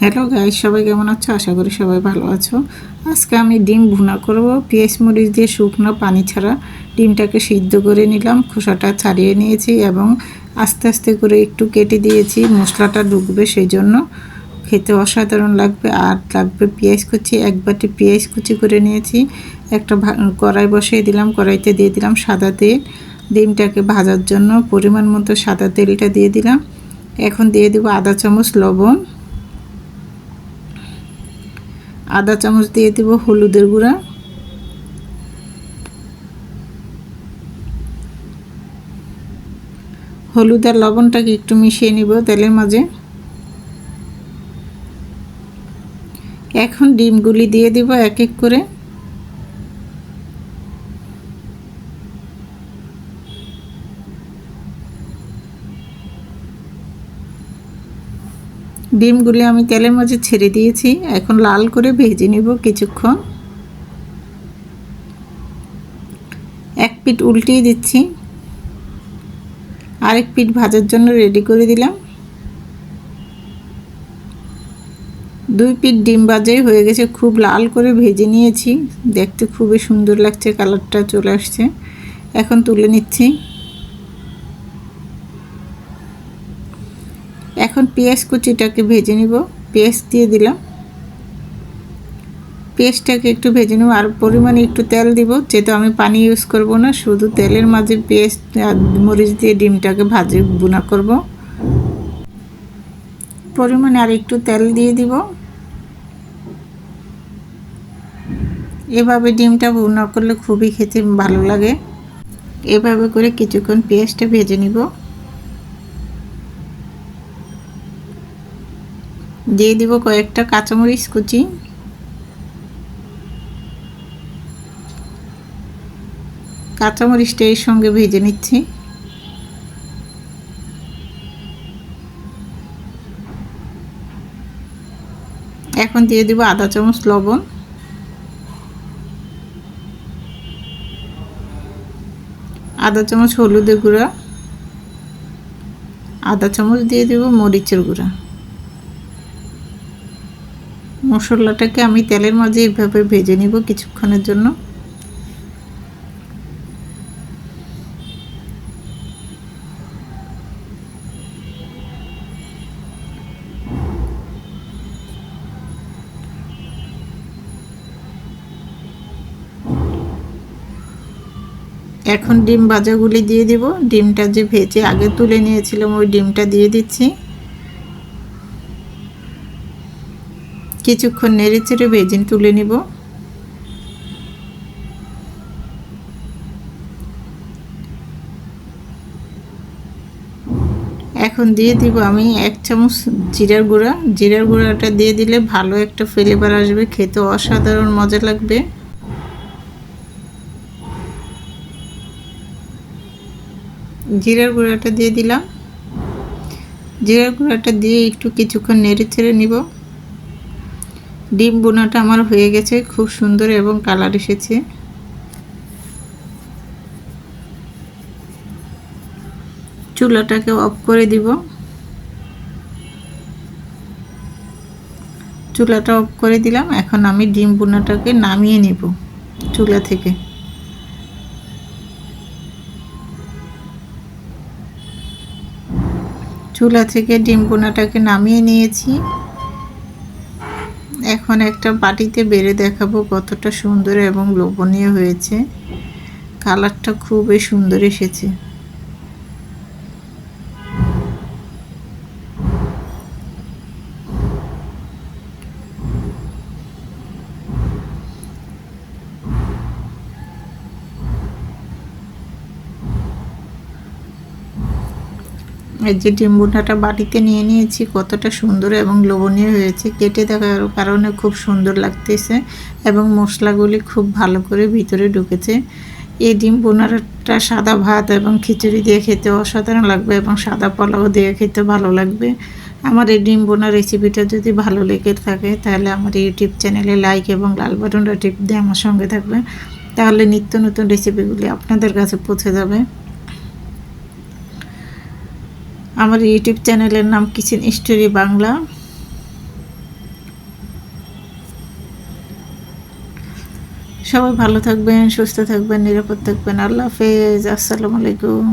Hello guys সবাই কেমন আছো? আশা করি সবাই ভালো আছো। আজকে আমি ডিম ভুনা করব। পেঁয়াজ মরিচ দিয়ে শুকনো পানি ছাড়া ডিমটাকে সিদ্ধ করে নিলাম, খোসাটা ছাড়িয়ে নিয়েছি এবং আস্তে আস্তে করে একটু কেটে দিয়েছি। মশলাটা ঢুকবে সেই জন্য খেতে অসাধারণ লাগবে। আর লাগবে পেঁয়াজ কুচি। এক বাটি পেঁয়াজ কুচি করে নিয়েছি। একটা কড়াই বসিয়ে দিলাম। কড়াইতে দিয়ে দিলাম সাদা তেল। ডিমটাকে ভাজার জন্য পরিমাণ মতো সাদা তেলটা দিয়ে দিলাম। এখন দিয়ে দেবো আধা চামচ লবণ। আধা চামচ দিয়ে দেব হলুদের গুঁড়া। হলুদ আর লবণটাকে একটু মিশিয়ে নিব তেলের মাঝে। এখন ডিমগুলি দিয়ে দিব এক এক করে। ডিমগুলি আমি তেলের মাঝে ছেড়ে দিয়েছি। এখন লাল করে ভেজে নেব কিছুক্ষণ। এক পিট উল্টিয়ে দিচ্ছি। আরেক পিট ভাজার জন্য রেডি করে দিলাম। দুই পিট ডিম বাজাই হয়ে গেছে। খুব লাল করে ভেজে নিয়েছি। দেখতে খুবই সুন্দর লাগছে, কালারটা চলে আসছে। এখন তুলে নিচ্ছি এখন পেঁয়াজ কুচিটাকে ভেজে নিব। পেঁয়াজ দিয়ে দিলাম। পেঁয়াজটাকে একটু ভেজে নেব। আর পরিমাণে একটু তেল দিব, যেহেতু আমি পানি ইউজ করব না, শুধু তেলের মাঝে পেঁয়াজ আর মরিচ দিয়ে ডিমটাকে ভাজে বুনা করব। পরিমাণে আর একটু তেল দিয়ে দিব। এভাবে ডিমটা বুনা করলে খুবই খেতে ভালো লাগে। এভাবে করে কিছুক্ষণ পেঁয়াজটা ভেজে নিব। দিয়ে দিব কয়েকটা কাঁচামরিচ কুচি। কাঁচামরিচটা এর সঙ্গে ভেজে নিচ্ছি। এখন দিয়ে দিব আধা চামচ লবণ। আধা চামচ হলুদের গুঁড়া। আধা চামচ দিয়ে দেব মরিচের গুঁড়া। মশলাটাকে আমি তেলের মাঝে এইভাবে ভেজে নিব কিছুক্ষণের জন্য। এখন ডিম ভাজাগুলি দিয়ে দিব। ডিমটা যে ভেজে আগে তুলে নিয়েছিলাম, ওই ডিমটা দিয়ে দিচ্ছি। কিছুক্ষণ নেড়ে চেড়ে বেজিন তুলে নিব। এখন দিয়ে দিব আমি এক চামচ জিরার গুঁড়া। জিরার গুঁড়াটা দিয়ে দিলে ভালো একটা ফ্লেভার আসবে, খেতে অসাধারণ মজা লাগবে। জিরার গুঁড়াটা দিয়ে দিলাম। জিরার গুঁড়াটা দিয়ে একটু কিছুক্ষণ নেড়ে ছেড়ে নিব। ডিম বোনাটা আমার হয়ে গেছে, খুব সুন্দর এবং কালার এসেছে। চুলাটাকে অফ করে দিব। চুলাটা অফ করে দিলাম, এখন আমি ডিম বোনাটাকে নামিয়ে নেব চুলা থেকে। চুলা থেকে ডিম বোনাটাকে নামিয়ে নিয়েছি। এখন একটা বাটিতে বেড়ে দেখাবো কতটা সুন্দর এবং লোভনীয় হয়েছে। কালারটা খুবই সুন্দর এসেছে। এই যে ডিম্বুটাটা বাটিতে নিয়ে নিয়েছি, কতটা সুন্দর এবং লোভনীয় হয়েছে। কেটে দেখার কারণে খুব সুন্দর লাগতেছে এবং মশলাগুলি খুব ভালো করে ভিতরে ঢুকেছে। এই ডিম বোনারটা সাদা ভাত এবং খিচুড়ি দিয়ে খেতে অসাধারণ লাগবে এবং সাদা পোলাও দিয়ে খেতে ভালো লাগবে। আমার এই ডিম বোনার রেসিপিটা যদি ভালো লেগে থাকে, তাহলে আমার ইউটিউব চ্যানেলে লাইক এবং লাল বাটনটা টিপ দিয়ে আমার সঙ্গে থাকবে। তাহলে নিত্য নতুন রেসিপিগুলি আপনাদের কাছে পৌঁছে যাবে। আমার ইউটিউব চ্যানেলের নাম কিচেন স্টোরি বাংলা। সবাই ভালো থাকবেন, সুস্থ থাকবেন, নিরাপদ থাকবেন। আল্লাহ হাফেজ, আসসালামু আলাইকুম।